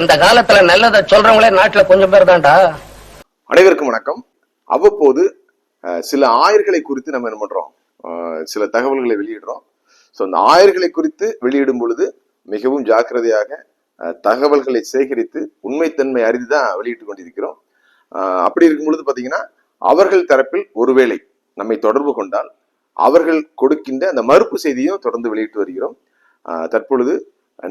இந்த காலத்துல நல்லதை சொல்றவங்களே நாட்டுல கொஞ்சம் பேர் தான்டா. அனைவருக்கும் வணக்கம். அவ்வப்போது சில ஆயர்களை குறித்து நம்ம என்ன பண்றோம்? சில தகவல்களை வெளியிடுறோம். ஸோ அந்த ஆயர்களை குறித்து வெளியிடும் பொழுது மிகவும் ஜாக்கிரதையாக தகவல்களை சேகரித்து உண்மைத்தன்மை அறிந்து தான் வெளியிட்டு கொண்டிருக்கிறோம். அப்படி இருக்கும் பொழுது பார்த்தீங்கன்னா அவர்கள் தரப்பில் ஒருவேளை நம்மை தொடர்பு கொண்டால் அவர்கள் கொடுக்கின்ற அந்த மறுப்பு செய்தியும் தொடர்ந்து வெளியிட்டு வருகிறோம். தற்பொழுது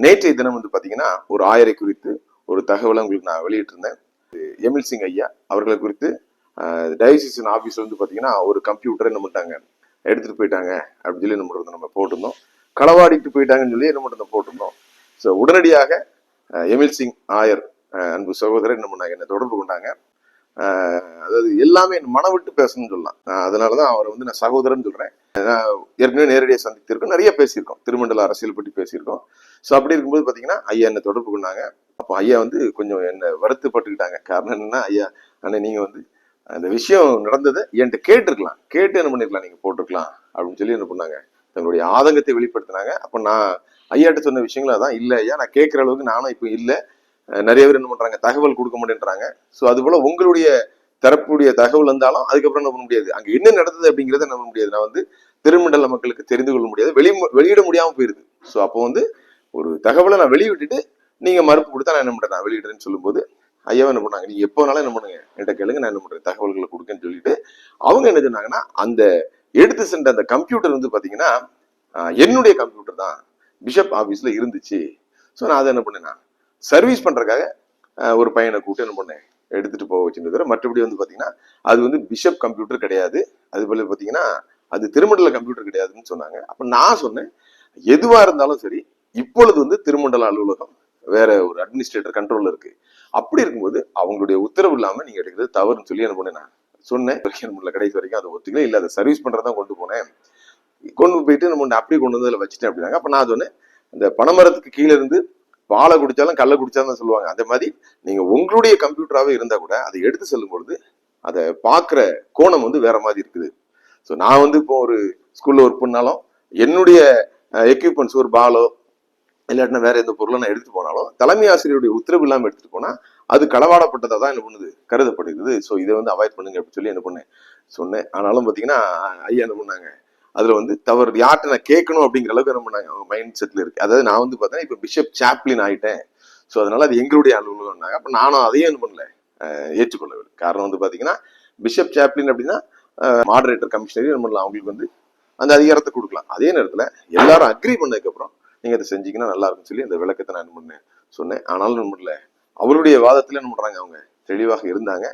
நேற்றைய தினம் வந்து பார்த்தீங்கன்னா ஒரு ஆயரை குறித்து ஒரு தகவலை உங்களுக்கு நான் வெளியிட்டிருந்தேன். எமில் சிங் ஐயா அவர்களை குறித்து டயசிசன் ஆஃபீஸ்ல வந்து பார்த்தீங்கன்னா ஒரு கம்ப்யூட்டர் என்ன பண்ணிட்டாங்க எடுத்துகிட்டு போயிட்டாங்க அப்படின்னு சொல்லி என்ன பண்ணுறது நம்ம போட்டிருந்தோம். களவாடிட்டு போயிட்டாங்கன்னு சொல்லி என்ன பண்ணுறது போட்டிருந்தோம். ஸோ உடனடியாக எமில் சிங் ஆயர் அன்பு சகோதரர் என்ன பண்ணாங்க என்னை தொடர்பு கொண்டாங்க. அதாவது எல்லாமே மன மனம் விட்டு பேசணும்னு சொல்லலாம். நான் அதனால தான் அவரை வந்து நான் சகோதரன் சொல்றேன். ஏற்கனவே நேரடியாக சந்தித்திருக்கோம் நிறைய பேசியிருக்கோம். திருமண்டல அரசியல் பற்றி பேசியிருக்கோம். ஸோ அப்படி இருக்கும்போது பார்த்தீங்கன்னா ஐயா என்னை தொடர்பு கொண்டாங்க. அப்போ ஐயா வந்து கொஞ்சம் என்னை வருத்தப்பட்டுக்கிட்டாங்க. காரணம் என்னன்னா ஐயா அண்ணே நீங்கள் வந்து அந்த விஷயம் நடந்ததை என்கிட்ட கேட்டிருக்கலாம். கேட்டு என்ன பண்ணிருக்கலாம்? நீங்கள் போட்டிருக்கலாம். அப்படின்னு சொல்லி என்ன பண்ணாங்க? தங்களுடைய ஆதங்கத்தை வெளிப்படுத்தினாங்க. அப்போ நான் ஐயாட்ட சொன்ன விஷயங்கள் அதான். இல்லை ஐயா நான் கேட்குற அளவுக்கு நானும் இப்போ இல்லை. நிறைய பேர் என்ன பண்றாங்க தகவல் கொடுக்க மாட்டேன்றாங்க. ஸோ அது போல உங்களுடைய தரப்புடைய தகவல் இருந்தாலும் அதுக்கப்புறம் என்ன பண்ண முடியாது? அங்க என்ன நடந்தது அப்படிங்கிறத நம்ப முடியாது? நான் வந்து திருமண்டல மக்களுக்கு தெரிந்து கொள்ள முடியாது. வெளி வெளியிட முடியாம போயிருது. ஸோ அப்போ வந்து ஒரு தகவலை நான் வெளியிட்டுட்டு நீங்க மறுப்பு கொடுத்தா நான் என்ன பண்றேன்? நான் வெளியிடுறேன்னு சொல்லும்போது ஐயாவை என்ன பண்ணாங்க நீங்க எப்போ வேணாலும் என்ன பண்ணுங்க. என்கிட்ட கேளுங்க நான் என்ன பண்றேன்? தகவல்களை கொடுக்கன்னு சொல்லிட்டு அவங்க என்ன சொன்னாங்கன்னா அந்த எடுத்து சென்ற அந்த கம்ப்யூட்டர் வந்து பாத்தீங்கன்னா என்னுடைய கம்ப்யூட்டர் தான். பிஷப் ஆபீஸ்ல இருந்துச்சு. ஸோ நான் அதை என்ன பண்ணேன் சர்வீஸ் பண்ணுறக்காக ஒரு பையனை கூப்பிட்டு என்ன பண்ணேன் எடுத்துட்டு போக வச்சிருந்தது மற்றபடி வந்து பார்த்தீங்கன்னா அது வந்து பிஷப் கம்ப்யூட்டர் கிடையாது. அது போல பார்த்தீங்கன்னா அது திருமண்டல கம்ப்யூட்டர் கிடையாதுன்னு சொன்னாங்க. அப்போ நான் சொன்னேன் எதுவாக இருந்தாலும் சரி இப்பொழுது வந்து திருமண்டல அலுவலகம் வேற ஒரு அட்மினிஸ்ட்ரேட்டர் கண்ட்ரோலில் இருக்கு. அப்படி இருக்கும்போது அவங்களுடைய உத்தரவு இல்லாமல் நீங்கள் எடுக்கிறது தவறுன்னு சொல்லி என்ன பண்ணேன் நான் சொன்னேன். முடியல கடைசி வரைக்கும் அதை ஒத்துக்கல. இல்லை அதை சர்வீஸ் பண்றதான் கொண்டு போனேன். கொண்டு போயிட்டு நம்ம அப்படியே கொண்டு வந்து அதில் வச்சுட்டேன் அப்படின்னாங்க. அப்போ நான் சொன்னேன் இந்த பனைமரத்துக்கு கீழே இருந்து பாலை குடிச்சாலும் கல்லை குடிச்சாலும் சொல்லுவாங்க. அந்த மாதிரி நீங்க உங்களுடைய கம்ப்யூட்டராகவே இருந்தா கூட அதை எடுத்து செல்லும் பொழுது அதை பார்க்குற கோணம் வந்து வேற மாதிரி இருக்குது. ஸோ நான் வந்து இப்போ ஒரு ஸ்கூல்ல ஒர்க் பண்ணாலும் என்னுடைய எக்யூப்மெண்ட்ஸ் ஒரு பாலோ இல்லாட்டினா வேற எந்த பொருளை நான் எடுத்துட்டு போனாலும் தலைமை ஆசிரியருடைய உத்தரவு இல்லாமல் எடுத்துட்டு போனா அது களவாடப்பட்டதா தான் என்ன பண்ணுது? கருதப்படுகிறது. ஸோ இதை வந்து அவாய்ட் பண்ணுங்க அப்படின்னு சொல்லி என்ன பண்ணேன். சொன்னேன். ஆனாலும் பார்த்தீங்கன்னா ஐயா என்ன பண்ணாங்க? அதுல வந்து தவறு யார்கிட்ட நான் கேட்கணும் அப்படிங்கிற அளவுக்கு நம்ம மைண்ட் செட்ல இருக்கு. அதாவது நான் வந்து பார்த்தேன்னா இப்போ பிஷப் சாப்ளின் ஆயிட்டேன். ஸோ அதனால அது எங்களுடைய அலுவலகம்னாங்க. அப்போ நானும் அதையும் என்ன பண்ணல. ஏற்றுக்கொள்ளவில்லை காரணம் வந்து பார்த்தீங்கன்னா பிஷப் சாப்ளின் அப்படின்னா மாடரேட்டர் கமிஷனரி என்ன பண்ணலாம் அவங்களுக்கு வந்து அந்த அதிகாரத்தை கொடுக்கலாம். அதே நேரத்தில் எல்லாரும் அக்ரி பண்ணதுக்கப்புறம் நீங்கள் அதை செஞ்சீங்கன்னா நல்லா இருக்கும்னு சொல்லி அந்த விளக்கத்தை நான் என்ன பண்ணேன் சொன்னேன். ஆனாலும் என்ன பண்ணல. அவருடைய வாதத்தில் என்ன பண்ணுறாங்க அவங்க? தெளிவாக இருந்தாங்க.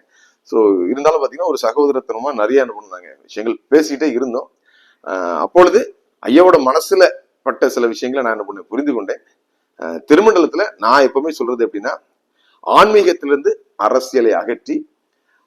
ஸோ இருந்தாலும் பார்த்தீங்கன்னா ஒரு சகோதரத்தனமாக நிறைய என்ன பண்ணாங்க. விஷயங்கள் பேசிக்கிட்டே இருந்தோம். அப்பொழுது ஐயாவோட மனசுல பட்ட சில விஷயங்களை நான் என்ன பண்ணேன் புரிந்து கொண்டேன். திருமண்டலத்துல நான் எப்பவுமே சொல்றது எப்படின்னா ஆன்மீகத்திலிருந்து அரசியலை அகற்றி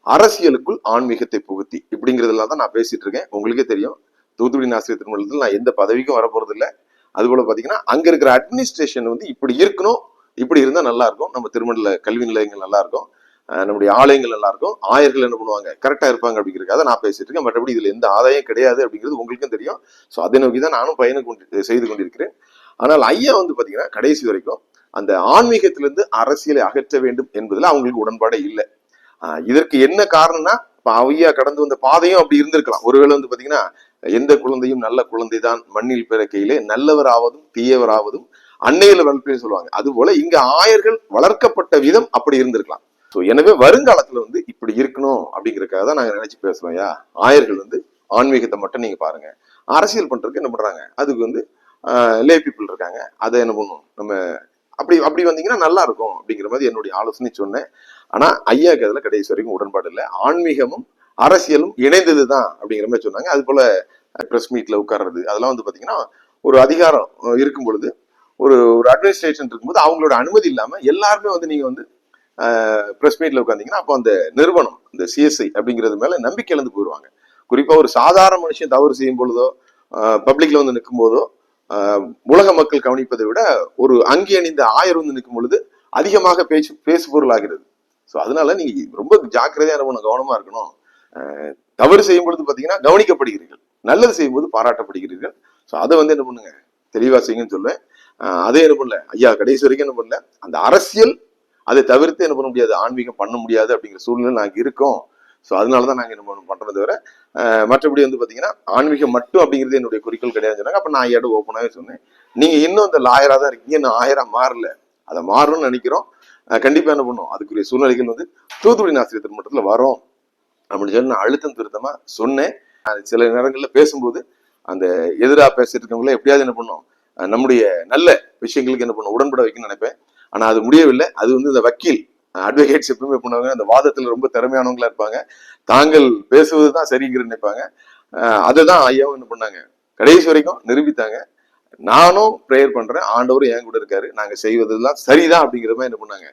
அரசியலுக்குள் ஆன்மீகத்தை புகுத்தி இப்படிங்கிறதெல்லாம் தான் நான் பேசிட்டு இருக்கேன். உங்களுக்கே தெரியும். தூத்துக்குடி நாசிரியர் திருமணத்தில் நான் எந்த பதவிக்கும் வரப்போறது இல்லை அதுபோல பாத்தீங்கன்னா அங்க இருக்கிற அட்மினிஸ்ட்ரேஷன் வந்து இப்படி இருக்கணும் இப்படி இருந்தா நல்லா இருக்கும். நம்ம திருமணல கல்வி நிலையங்கள் நல்லா இருக்கும். நம்முடைய ஆலயங்கள் எல்லாருக்கும் ஆயர்கள் என்ன பண்ணுவாங்க? கரெக்டாக இருப்பாங்க அப்படிங்கிறக்காக நான் பேசிட்டு இருக்கேன். மற்றபடி இதில் எந்த ஆதாயம் கிடையாது அப்படிங்கிறது உங்களுக்கும் தெரியும். ஸோ அதை நோக்கி தான் நானும் பயணம் கொண்டு செய்து கொண்டிருக்கிறேன். ஆனால் ஐயா வந்து பார்த்தீங்கன்னா கடைசி வரைக்கும் அந்த ஆன்மீகத்திலிருந்து அரசியலை அகற்ற வேண்டும் என்பதில் அவங்களுக்கு உடன்பாடே இல்லை. இதற்கு என்ன காரணம்னா இப்போ ஐயா கடந்து வந்த பாதையும் அப்படி இருந்திருக்கலாம். ஒருவேளை வந்து பார்த்தீங்கன்னா எந்த குழந்தையும் நல்ல குழந்தை தான் மண்ணில் பிறக்கையிலே நல்லவராவதும் தீயவராவதும் அன்னையில் வளர்ப்பேன்னு சொல்லுவாங்க. அதுபோல இங்க ஆயர்கள் வளர்க்கப்பட்ட விதம் அப்படி இருந்திருக்கலாம். ஸோ எனவே வருங்காலத்தில் வந்து இப்படி இருக்கணும் அப்படிங்கிறக்காக தான் நாங்கள் நினைச்சு பேசுறோம் ஐயா. ஆயர்கள் வந்து ஆன்மீகத்தை மட்டும் நீங்கள் பாருங்க. அரசியல் பண்ணுறதுக்கு என்ன பண்ணுறாங்க அதுக்கு வந்து லே பீப்புள் இருக்காங்க. அதை என்ன பண்ணும் நம்ம அப்படி அப்படி வந்தீங்கன்னா நல்லா இருக்கும் அப்படிங்கிற மாதிரி என்னுடைய ஆலோசனை சொன்னேன். ஆனால் ஐயாக்கு அதில் கடைசி வரைக்கும் உடன்பாடு இல்லை. ஆன்மீகமும் அரசியலும் இணைந்தது தான் அப்படிங்கிற மாதிரி சொன்னாங்க. அது போல ப்ரெஸ் மீட்டில் உட்கார்றது அதெல்லாம் வந்து பார்த்தீங்கன்னா ஒரு அதிகாரம் இருக்கும் பொழுது ஒரு ஒரு அட்மினிஸ்ட்ரேஷன் இருக்கும்போது அவங்களோட அனுமதி இல்லாமல் எல்லாருமே வந்து நீங்கள் வந்து ப்ரெஸ் மீட்ல உட்காந்தீங்கன்னா அப்போ அந்த நிறுவனம் இந்த சிஎஸ்ஐ அப்படிங்கிறது மேல நம்பிக்கை இழந்து போயிடுவாங்க குறிப்பா ஒரு சாதாரண மனுஷன் தவறு செய்யும் பொழுதோ பப்ளிக்ல வந்து நிற்கும் போதோ உலக மக்கள் கவனிப்பதை விட ஒரு அங்கி அணிந்த ஆயர் வந்து நிற்கும் பொழுது அதிகமாக பேச்சு பேசு பொருள் ஆகிறது. ஸோ அதனால நீங்க ரொம்ப ஜாக்கிரதையா இருக்கணும் கவனமா இருக்கணும். தவறு செய்யும் பொழுது பாத்தீங்கன்னா கவனிக்கப்படுகிறீர்கள். நல்லது செய்யும்போது பாராட்டப்படுகிறீர்கள். ஸோ அதை வந்து என்ன பண்ணுங்க? தெளிவா செய்யுங்கன்னு சொல்லுவேன். அதே என்ன பண்ணல? ஐயா கடைசி வரைக்கும் என்ன பண்ணல? அந்த அரசியல் அதை தவிர்த்து என்ன பண்ண முடியாது? ஆன்மீகம் பண்ண முடியாது அப்படிங்கிற சூழ்நிலை நாங்கள் இருக்கோம். ஸோ அதனால தான் நாங்கள் என்ன பண்ண- தவிர மற்றபடி வந்து பார்த்தீங்கன்னா ஆன்மீகம் மட்டும் அப்படிங்கிறது என்னுடைய குறிக்கோள் கிடையாது சொன்னாங்க. அப்போ நான் ஐயாடு ஓப்பனாகவே சொன்னேன். நீங்கள் இன்னும் அந்த லாயராக தான் இருக்கீங்க. இன்னும் ஆயிரம் மாறல. அதை மாறணும்னு நினைக்கிறோம். கண்டிப்பாக என்ன பண்ணும் அதுக்குரிய சூழ்நிலைகள் வந்து தூத்துக்குடி ஆசிரியர் மட்டத்தில் வரும். அப்படின்னு சொல்லி நான் அழுத்தம் திருத்தமாக சொன்னேன். அது சில நேரங்களில் பேசும்போது அந்த எதிராக பேசிட்டு இருக்கவங்கள எப்படியாவது என்ன பண்ணும்? நம்முடைய நல்ல விஷயங்களுக்கு என்ன பண்ணும்? உடன்பட வைக்கணும்னு நினைப்பேன். ஆனா அது முடியவில்லை. அது வந்து இந்த வக்கீல் அட்வொகேட்ஸ் எப்பவுமே பண்ணுவாங்க அந்த வாதத்துல ரொம்ப திறமையானவங்களா இருப்பாங்க. தாங்கள் பேசுவது தான் சரிங்கிற நினைப்பாங்க. அதை தான் ஐயாவும் என்ன பண்ணாங்க? கடைசி வரைக்கும் நிரூபித்தாங்க. நானும் ப்ரேயர் பண்றேன் ஆண்டவரும் என் கூட இருக்காரு. நாங்க செய்வதெல்லாம் சரிதான் அப்படிங்கிற மாதிரி என்ன பண்ணாங்க?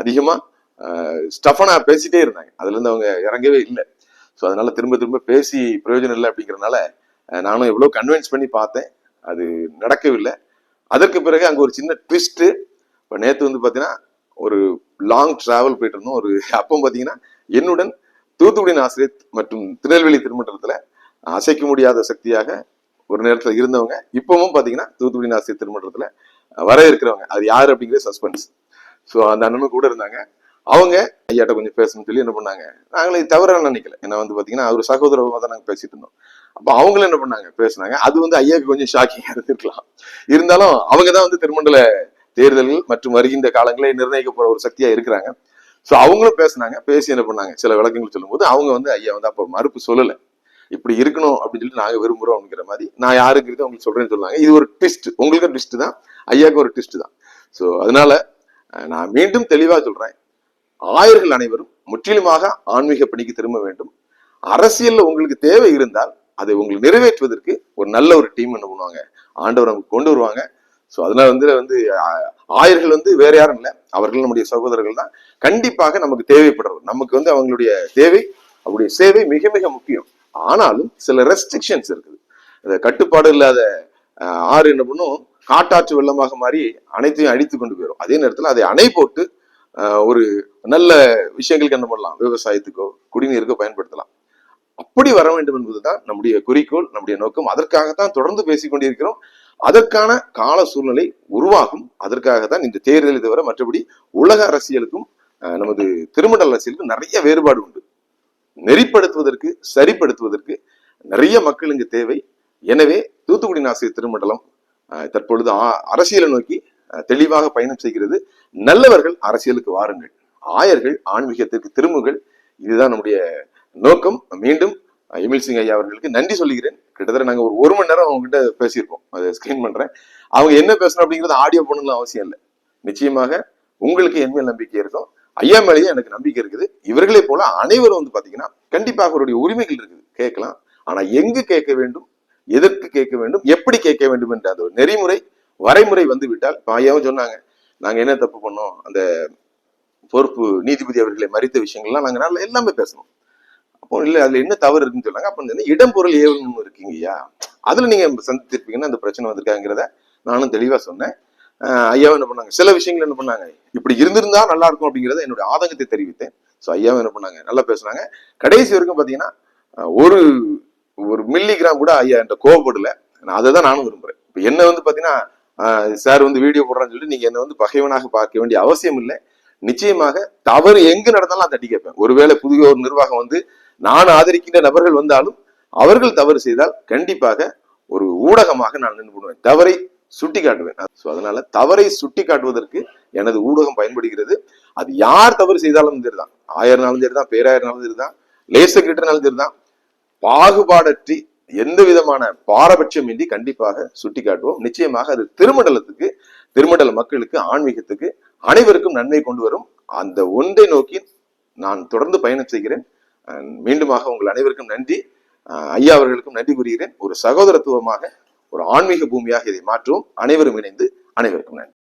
அதிகமா ஸ்டஃபனா பேசிட்டே இருந்தாங்க. அதுல இருந்து அவங்க இறங்கவே இல்லை. ஸோ அதனால திரும்ப திரும்ப பேசி பிரயோஜனம் இல்லை அப்படிங்கறதுனால நானும் எவ்வளவு கன்வின்ஸ் பண்ணி பார்த்தேன். அது நடக்கவில்லை. அதற்கு பிறகு அங்க ஒரு சின்ன ட்விஸ்ட்டு இப்போ நேற்று வந்து பார்த்தீங்கன்னா ஒரு லாங் டிராவல் போயிட்டு இருந்தோம் ஒரு அப்போ பார்த்தீங்கன்னா என்னுடன் தூத்துக்குடியின் ஆசிரியர் மற்றும் திருநெல்வேலி திருமண்டலத்தில் அசைக்க முடியாத சக்தியாக ஒரு நேரத்தில் இருந்தவங்க இப்பவும் பார்த்தீங்கன்னா தூத்துக்குடி ஆசிரியர் திருமண்டலத்தில் வர இருக்கிறவங்க. அது யார் அப்படிங்கிற சஸ்பென்ஸ் ஸோ அந்த அண்ணனும் கூட இருந்தாங்க. அவங்க ஐயாட்ட கொஞ்சம் பேசணும்னு சொல்லி என்ன பண்ணாங்க? நாங்களே தவிர நினைக்கல. ஏன்னா வந்து பார்த்தீங்கன்னா அவர் சகோதரமாக தான் நாங்கள் பேசிட்டு இருந்தோம். அப்போ அவங்களும் என்ன பண்ணாங்க? பேசுனாங்க. அது வந்து ஐயாவுக்கு கொஞ்சம் ஷாக்கிங்காக இருந்திருக்கலாம். இருந்தாலும் அவங்க தான் வந்து திருமண்டல தேர்தல்கள் மற்றும் வருகின்ற காலங்களை நிர்ணயிக்க போற ஒரு சக்தியா இருக்கிறாங்க. ஸோ அவங்களும் பேசுனாங்க. பேசி என்ன பண்ணாங்க? சில விளக்கங்கள் சொல்லும்போது அவங்க வந்து ஐயா வந்து அப்போ மறுப்பு சொல்லலை. இப்படி இருக்கணும் அப்படின்னு சொல்லி நாங்கள் விரும்புறோம் அப்படிங்கிற மாதிரி நான் யாருங்கிறது உங்களுக்கு சொல்றேன்னு சொன்னாங்க. இது ஒரு ட்விஸ்ட் உங்களுக்கு ட்விஸ்ட் தான். ஐயாவுக்கு ஒரு ட்விஸ்ட் தான். ஸோ அதனால நான் மீண்டும் தெளிவாக சொல்றேன். ஆயர்கள் அனைவரும் முற்றிலுமாக ஆன்மீக பணிக்கு திரும்ப வேண்டும். அரசியல்ல உங்களுக்கு தேவை இருந்தால் அதை உங்களுக்கு நிறைவேற்றுவதற்கு ஒரு நல்ல ஒரு டீம் என்ன பண்ணுவாங்க? ஆண்டவர் நமக்கு கொண்டு வருவாங்க. ஸோ அதனால வந்து வந்து ஆயர்கள் வந்து வேற யாரும் இல்லை. அவர்கள் நம்முடைய சகோதரர்கள் தான். கண்டிப்பாக நமக்கு தேவைப்படுறது. நமக்கு வந்து அவங்களுடைய தேவை அவருடைய சேவை மிக மிக முக்கியம். ஆனாலும் சில ரெஸ்ட்ரிக்ஷன்ஸ் இருக்குது. இந்த கட்டுப்பாடு இல்லாத ஆறு என்ன பண்ணும்? காட்டாற்று வெள்ளமாக மாறி அனைத்தையும் அழித்து கொண்டு போயிடும் அதே நேரத்தில் அதை அணை போட்டு ஒரு நல்ல விஷயங்களுக்கு என்ன பண்ணலாம்? விவசாயத்துக்கோ குடிநீருக்கோ பயன்படுத்தலாம். அப்படி வர வேண்டும் என்பதுதான் நம்முடைய குறிக்கோள் நம்முடைய நோக்கம். அதற்காகத்தான் தொடர்ந்து பேசிக்கொண்டிருக்கிறோம் அதற்கான கால சூழ்நிலை உருவாகும். அதற்காகத்தான் இந்த தேர்தலை தவிர மற்றபடி உலக அரசியலுக்கும் நமது திருமண்டல அரசியலுக்கும் நிறைய வேறுபாடு உண்டு. நெறிப்படுத்துவதற்கு சரிப்படுத்துவதற்கு நிறைய மக்கள் இங்கு தேவை. எனவே தூத்துக்குடி ஆசிரியர் திருமண்டலம் தற்பொழுது ஆ- அரசியலை நோக்கி தெளிவாக பயணம் செய்கிறது. நல்லவர்கள் அரசியலுக்கு வாருங்கள். ஆயர்கள் ஆன்மீகத்திற்கு திரும்புங்கள். இதுதான் நம்முடைய நோக்கம். மீண்டும் எமில் சிங் ஐயா அவர்களுக்கு நன்றி சொல்லுகிறேன் கிட்டத்தட்ட நாங்கள் ஒரு ஒரு மணி நேரம் அவங்க கிட்ட பேசியிருக்கோம் அதை ஸ்கிரீன் பண்ணுறேன் அவங்க என்ன பேசணும் அப்படிங்கிறது ஆடியோ பண்ணணும் அவசியம் இல்லை. நிச்சயமாக உங்களுக்கு என் மேல் நம்பிக்கை இருக்கும். ஐயா மேலேயே எனக்கு நம்பிக்கை இருக்குது. இவர்களே போல அனைவரும் வந்து பார்த்தீங்கன்னா கண்டிப்பாக அவருடைய உரிமைகள் இருக்குது. கேட்கலாம். ஆனால் எங்கு கேட்க வேண்டும்? எதற்கு கேட்க வேண்டும்? எப்படி கேட்க வேண்டும் என்ற அந்த நெறிமுறை வரைமுறை வந்து விட்டால் இப்போ ஐயாவும் சொன்னாங்க நாங்கள் என்ன தப்பு பண்ணோம்? அந்த பொறுப்பு நீதிபதி அவர்களை மறித்த விஷயங்கள்லாம் நாங்கள் எல்லாமே பேசணும். அப்போ இல்ல அதுல என்ன தவறு இருக்குன்னு சொன்னாங்க அப்ப வந்து இடம் பொருள் ஏவலும் இருக்கீங்க ஐயா. அதுல நீங்க சந்தித்திருப்பீங்கன்னா அந்த பிரச்சனை வந்திருக்காங்கிறத நானும் தெளிவா சொன்னேன். ஐயாவை ஐயாவும் என்ன பண்ணாங்க சில விஷயங்கள் என்ன பண்ணாங்க இப்படி இருந்திருந்தா நல்லா இருக்கும் அப்படிங்கறத என்னுடைய ஆதங்கத்தை தெரிவித்தேன். ஸோ ஐயாவும் என்ன பண்ணாங்க நல்லா பேசுனாங்க. கடைசி வரைக்கும் பாத்தீங்கன்னா ஒரு ஒரு மில்லி கிராம் கூட ஐயா என்ற கோவப்படல. நான் அதை தான் நானும் விரும்புறேன். இப்போ என்ன வந்து பாத்தீங்கன்னா சார் வந்து வீடியோ போடுறான்னு சொல்லி நீங்க என்ன வந்து பகைவனாக பார்க்க வேண்டிய அவசியம் இல்லை. நிச்சயமாக தவறு எங்கு நடந்தாலும் நான் தட்டி கேட்பேன். ஒருவேளை புதிய ஒரு நிர்வாகம் வந்து நான் ஆதரிக்கின்ற நபர்கள் வந்தாலும் அவர்கள் தவறு செய்தால் கண்டிப்பாக ஒரு ஊடகமாக நான் நின்று பண்ணுவேன் தவறை சுட்டி காட்டுவேன் ஸோ அதனால தவறை சுட்டி காட்டுவதற்கு எனது ஊடகம் பயன்படுகிறது. அது யார் தவறு செய்தாலும் சரிதான். ஆயிரம்னாலும் சரிதான் பேராயிரம்னாலும் சரிதான் லேசர் கிட்டனாலும் சரிதான். பாகுபாடற்றி எந்த விதமான பாரபட்சமின்றி கண்டிப்பாக சுட்டி காட்டுவோம் நிச்சயமாக அது திருமண்டலத்துக்கு திருமண்டல மக்களுக்கு ஆன்மீகத்துக்கு அனைவருக்கும் நன்மை கொண்டு வரும். அந்த ஒன்றை நோக்கி நான் தொடர்ந்து பயணம் செய்கிறேன். மீண்டுமாக உங்கள் அனைவருக்கும் நன்றி. ஐயா அவர்களுக்கும் நன்றி கூறுகிறேன். ஒரு சகோதரத்துவமாக ஒரு ஆன்மீக பூமியாக இதை மாற்றுவோம் அனைவரும் இணைந்து அனைவருக்கும் நன்றி.